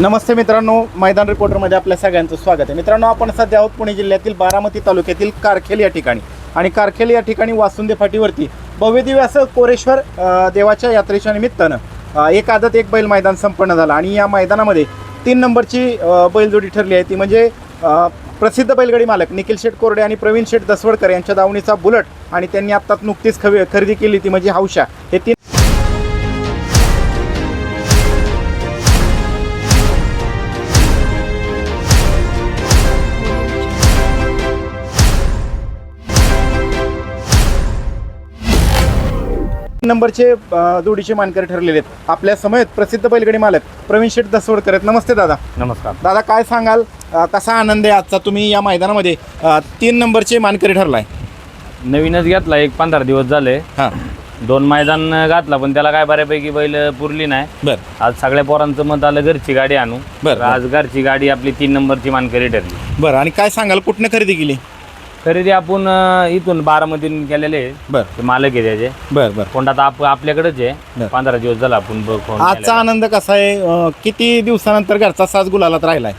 नमस्ते मित्रांनो मैदान रिपोर्टरमध्ये आपल्या सगळ्यांचं स्वागत आहे. मित्रांनो आपण सध्या आहोत पुणे जिल्ह्यातील बारामती तालुक्यातील कारखेल या ठिकाणी. आणि कारखेल या ठिकाणी वासुंदे फाटीवरती भव्यदिव्य असं कोरेश्वर देवाच्या यात्रेच्या निमित्तानं एक आदत एक बैल मैदान संपन्न झालं. आणि या मैदानामध्ये तीन नंबरची बैलजोडी ठरली आहे. ती म्हणजे प्रसिद्ध बैलगाडी मालक निखिल शेठ कोरडे आणि प्रवीण शेठ दसवडकर यांच्या दावणीचा बुलट आणि त्यांनी आत्ताच नुकतीच खवे खरेदी केली. ती म्हणजे हौशा हे तीन नंबरचे जोडीचे मानकरी ठरलेले आहेत. आपल्या समयेत प्रसिद्ध बैलगाडी मालक प्रवीण शेठ दसवडकर आहेत. नमस्ते दादा. नमस्कार. दादा काय सांगाल? अ, कसा आनंद आहे आजचा? तुम्ही या मैदानामध्ये अ, तीन नंबरचे मानकरी ठरलाय. नवीनच घेतला. एक पंधरा दिवस झाले. हां. दोन मैदान घातला पण त्याला काय बऱ्यापैकी बैल पुरली नाही. बर. आज सगळ्या पोरांचं मत आलं घरची गाडी आणू. बर, तर आज घरची गाडी आपली तीन नंबरची मानकरी ठरली. बरं आणि काय सांगाल? कुठनं खरेदी केली? खरेदी आपण अं, इथून बारामतीतून केलेले आहे. बर ते मालक आहे त्याचे बर बर कोंडात आप आपल्याकडेच. आहे पंधरा दिवस झाला आपण ब- फोन आजचा केलेला. आनंद कसा आहे अ, किती दिवसानंतर घरचा साज गुलालात राहिलाय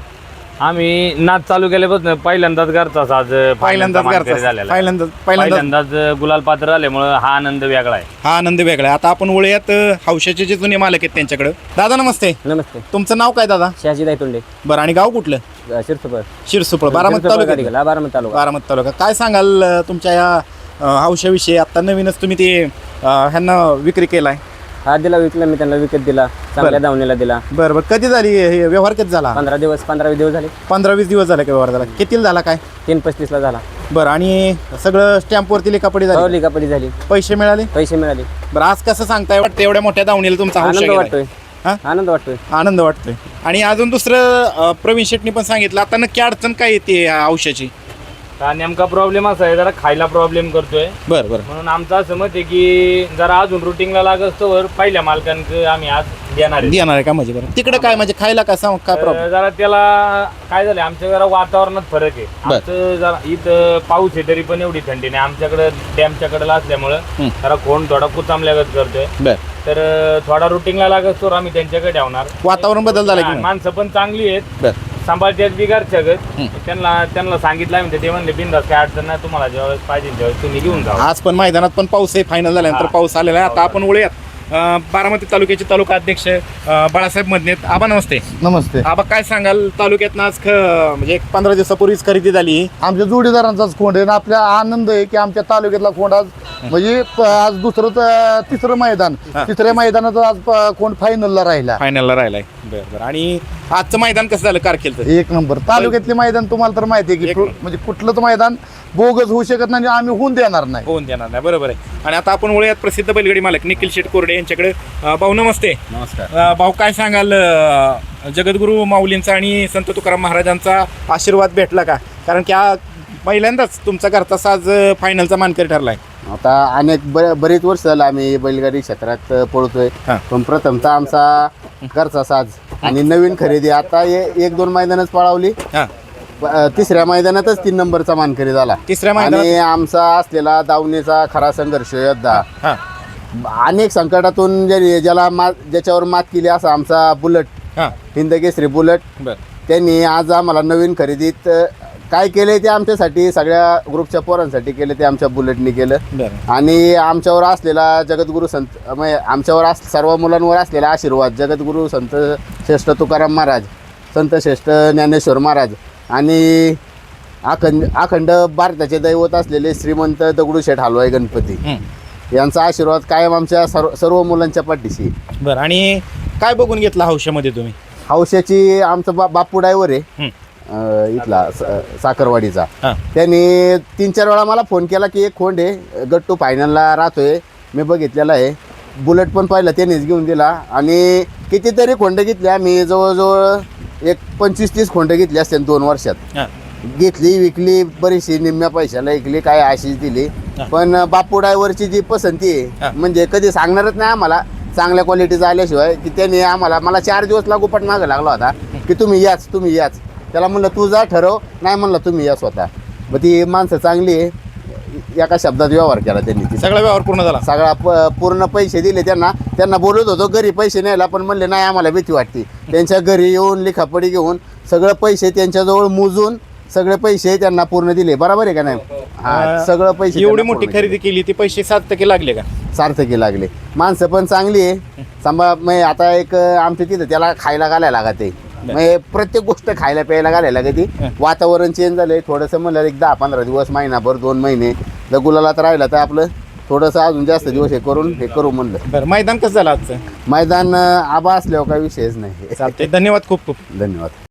आम्ही नाच चालू केल्यापासून पहिल्यांदाच घरचा साज पहिल्यांदाच घरचा झालेला आहे. पहिल्यांदाच पहिल्यांदाच पहिल्यांदाच गुलाल पात्र झाल्यामुळं हा आनंद वेगळा आहे. हा आनंद वेगळा आहे. आता आपण वळूयात अ, हौशाचे जे जुने मालक आहेत त्यांच्याकडे. दादा नमस्ते. नमस्ते. तुमचं नाव काय दादा? शहाजी दायतोंडे बरं आणि गाव कुठलं? शिरसुपर. शिरसुपळ बारामती तालुक्यात बारामती तालुका. बारामती तालुका. काय सांगाल अ, तुमच्या या अ, हौशाविषयी? आता नवीनच तुम्ही ते अ, ह्यांना विक्री केलाय. हा दिला विकला मी त्यांना विकत दिला चांगल्या दावणीला दिला. बरं बरं. कधी झाली हे व्यवहार कधी झाला? पंधरा दिवस पंधरा वीस दिवस झाले. पंधरा वीस दिवस झाले का व्यवहार झाला? कितीला झाला काय? तीन पस्तीसला झाला. बरं आणि सगळं स्टॅम्पवरती लिखापडी झाली? पावली कापडी झाली. पैसे मिळाले? पैसे मिळाले. बरं आज कसं सांगताय वाटतं? एवढ्या मोठ्या दावणीला तुमचा हौशा आनंद गेलाय. वाटतोय. हा? आनंद वाटतोय. आनंद वाटतोय. आणि अजून दुसरं अ, प्रवीण शेटनी पण सांगितलं आता नक्की अडचण काय येते या औषधाची? हा नेमका प्रॉब्लेम असा आहे जरा खायला प्रॉब्लेम करतोय. बरं बरं. म्हणून आमचं असं मत आहे की जरा अजून रुटीनला लागत तर पहिल्या मालकांक आम्ही आज देणार आहे. देणार आहे का म्हणजे बरं? तिकडे काय म्हणजे खायला काय सांग काय प्रॉब्लेम तर जरा त्याला काय झालं आमच्या जरा वातावरणात फरक आहे. बर. आमचं जरा इथं पाऊस आहे तरी पण एवढी थंडी नाही. आमच्याकडे डॅमच्या कडेला असल्यामुळं हं. जरा कोण थोडा कुचामल्यागत करतोय. बरं. तर अं, थोडा रुटीनला लागत तर आम्ही त्यांच्याकडे ठेवणार वातावरण बदल झाला की नाही? माणसं पण चांगली आहेत. बरं. सांभाळतात बिगारच्या हं. त्यांना त्यांना सांगितलं आम्ही ते म्हणले बिंदास काय अडचण नाही तुम्हाला जेव्हा पाहिजे त्यावेळेस तुम्ही घेऊन जा आज पण मैदानात पण पाऊस आहे फायनल झाल्यानंतर हा. पाऊस आलेला आहे. आता आपण वळूयात. बारामती तालुक्याचे तालुका अध्यक्ष बाळासाहेब मदनेत आबा नमस्ते. नमस्ते. आबा काय सांगाल? तालुक्यात आज ख म्हणजे एक पंधरा दिवसापूर्वीच खरेदी झाली. आमच्या जोडीदारांचाच खोंड आहे आणि आपल्या आनंद आहे की आमच्या तालुक्यातला खोंड आज म्हणजे प- आज दुसरं त- तिसरं मैदान. तिसऱ्या मैदानात आज प- खोंड फायनलला राहिला. फायनलला राहिलाय. बरं बरं. आणि आजचं मैदान कसं झालं कारखेलचं एक नंबर. तालुक्यातले मैदान तुम्हाला तर माहिती आहे एक की म्हणजे कुठलंच मैदान बोगस होऊ शकत नाही आणि आम्ही होऊन देणार नाही. होऊन देणार नाही. बरोबर आहे. आणि आता आपण वळूयात प्रसिद्ध बैलगाडी मालक निखिल शेट कोरडे यांच्याकडे. अं, भाऊ नमस्ते. नमस्कार. अं, भाऊ काय सांगाल अं, जगद्गुरू माऊलींचा आणि संत तुकाराम महाराजांचा आशीर्वाद भेटला का? कारण की हा पहिल्यांदाच तुमचा घरचा साज अं, फायनलचा मानकरी ठरलाय. आता अनेक ब बरेच वर्ष झालं आम्ही बैलगाडी क्षेत्रात अ, पळतोय. हा. पण प्रथमतः आमचा घरचा साज आणि नवीन खरेदी. आता ए- एक दोन मैदानच पळावली. हा. प- तिसऱ्या मैदानातच तीन नंबरचा मानकरी झाला. तिसऱ्या मैदानात आणि आमचा असलेला दावणीचा खरा संघर्ष योद्धा हा. अनेक संकटातून ज्याने ज्याला मात ज्याच्यावर मात केली असा आमचा बुलट हा. हिंदकेसरी बुलट. बर. त्यांनी आज आम्हाला नवीन खरेदीत अ, काय केले ते आमच्यासाठी सगळ्या ग्रुपच्या पोरांसाठी केले ते आमच्या बुलेटनी केलं. बरं. आणि आमच्यावर असलेला जगद्गुरु संत म्हणजे आमच्यावर अस सर्व मुलांवर असलेला आशीर्वाद जगद्गुरु संत श्रेष्ठ तुकाराम महाराज संत श्रेष्ठ ज्ञानेश्वर महाराज आणि अखंड अखंड भारताचे दैवत असलेले श्रीमंत दगडूशेठ हलवाई गणपती. यांचा आशीर्वाद कायम आमच्या सर्व सर्व मुलांच्या पाठीशी. बरं आणि काय बघून घेतला हौशामध्ये तुम्ही? हौशाची आमचा बा बापू ड्रायव्हर आहे. अं, इथला स- साखरवाडीचा. हा. त्यांनी तीन चार वेळा मला फोन केला की एक खोंड आहे गट्टू फायनलला राहतोय मी बघितलेला आहे. बुलेट पण पाहिलं त्यांनीच घेऊन दिला. आणि कितीतरी खोंड घेतले आम्ही जवळजवळ एक पंचवीस तीस खोंड घेतली असते दोन वर्षात. हा. घेतली विकली बरीचशी निम्म्या पैशाला विकली काय अशीच दिली. हा. पण बापू ड्रायव्हरची जी पसंती हा. आहे म्हणजे कधी सांगणारच नाही आम्हाला. चांगल्या क्वालिटीचा आल्याशिवाय की त्यांनी आम्हाला मला चार दिवस लागोपाठ मागं लागला होता की तुम्ही याच तुम्ही याच. त्याला म्हणलं तू जा ठरव. नाही म्हणलं तुम्ही या स्वतः. मग ती माणसं चांगली आहे. एका शब्दात व्यवहार केला त्यांनी. सगळा व्यवहार पूर्ण झाला? सगळा प- पूर्ण पैसे दिले त्यांना. त्यांना बोलत होतो घरी पैसे न्यायला. पण म्हणले नाही आम्हाला भीती वाटते. त्यांच्या घरी येऊन लिखापडी घेऊन सगळं पैसे त्यांच्याजवळ मोजून सगळे पैसे त्यांना पूर्ण दिले. बरोबर आहे का नाही? हा सगळं पैसे एवढी त्यांना मोठी पूर्ण खरेदी केली ती पैसे सात टक्के लागले का. सार्थकी लागले. माणसं पण चांगली आहे. सांभा मग आता एक अं, आमच्या तिथं त्याला खायला घालायला लागते. मग प्रत्येक गोष्ट खायला प्यायला घालायला लागते. वातावरण चेंज झालंय. थोडंसं म्हणलं एक दहा पंधरा दिवस महिनाभर दोन महिने जर गुलाला तर राहिलं तर आपलं थोडंसं अजून जास्त दिवस हे करून हे करू म्हणलं. बरं मैदान कसं झालं आजचं? मैदान आबा असल्यावर काही विषयच नाही. चालतंय. धन्यवाद खूप खूप. धन्यवाद.